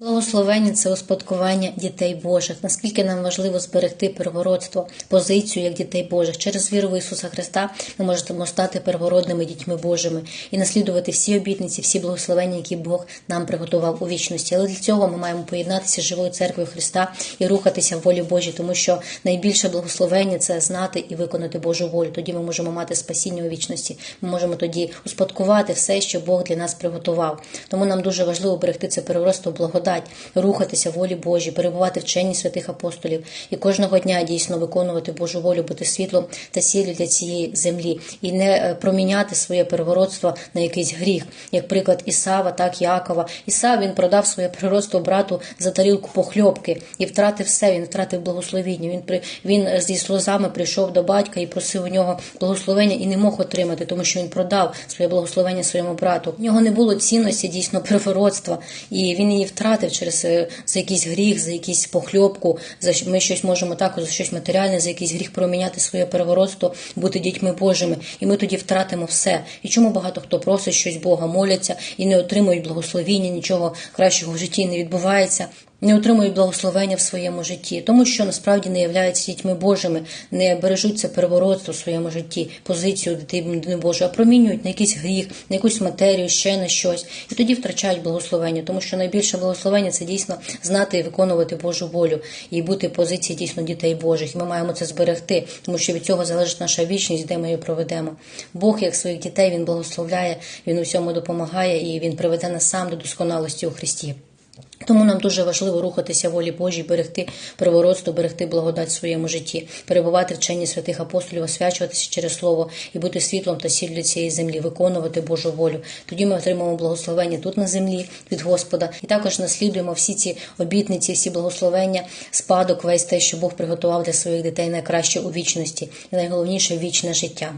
Благословення це успадкування дітей Божих. Наскільки нам важливо зберегти первородство, позицію як дітей Божих. Через віру в Ісуса Христа ми можемо стати первородними дітьми Божими і наслідувати всі обітниці, всі благословення, які Бог нам приготував у вічності. Але для цього ми маємо поєднатися з живою церквою Христа і рухатися в волі Божій, тому що найбільше благословення це знати і виконати Божу волю. Тоді ми можемо мати спасіння у вічності. Ми можемо тоді успадкувати все, що Бог для нас приготував. Тому нам дуже важливо берегти це первородство благодать, рухатися волі Божій, перебувати в вченні святих апостолів і кожного дня дійсно виконувати Божу волю, бути світлом та сіллю для цієї землі і не е, проміняти своє первородство на якийсь гріх, як приклад Ісава, так Якова. Ісав він продав своє первородство брату за тарілку похльопки і втратив все. Він втратив благословіння. Він при він е, зі сльозами прийшов до батька і просив у нього благословення і не мог отримати, тому що він продав своє благословення своєму брату. У нього не було цінності дійсно первородства, і він її втратив через е, за якийсь гріх, за якийсь похльопку. За ми щось можемо також за щось матеріальне, за якийсь гріх проміняти своє первородство, бути дітьми Божими, і ми тоді втратимо все. І чому багато хто просить щось Бога, моляться і не отримують благословіння, нічого кращого в житті не відбувається. Не отримують благословення в своєму житті, тому що насправді не являються дітьми Божими, не бережуть це первородство в своєму житті, позицію дитини Божої, а промінюють на якийсь гріх, на якусь матерію, ще на щось, і тоді втрачають благословення, тому що найбільше благословення це дійсно знати і виконувати Божу волю і бути позиції дійсно дітей Божих. І ми маємо це зберегти, тому що від цього залежить наша вічність, де ми її проведемо. Бог, як своїх дітей, він благословляє, він у всьому допомагає і він приведе нас сам до досконалості у Христі. Тому нам дуже важливо рухатися волі Божій, берегти первородство, берегти благодать в своєму житті, перебувати в вченні святих апостолів, освячуватися через слово і бути світлом та сіллю цієї землі, виконувати Божу волю. Тоді ми отримаємо благословення тут на землі від Господа, і також наслідуємо всі ці обітниці, всі благословення, спадок, весь те, що Бог приготував для своїх дітей найкраще у вічності, і найголовніше вічне життя.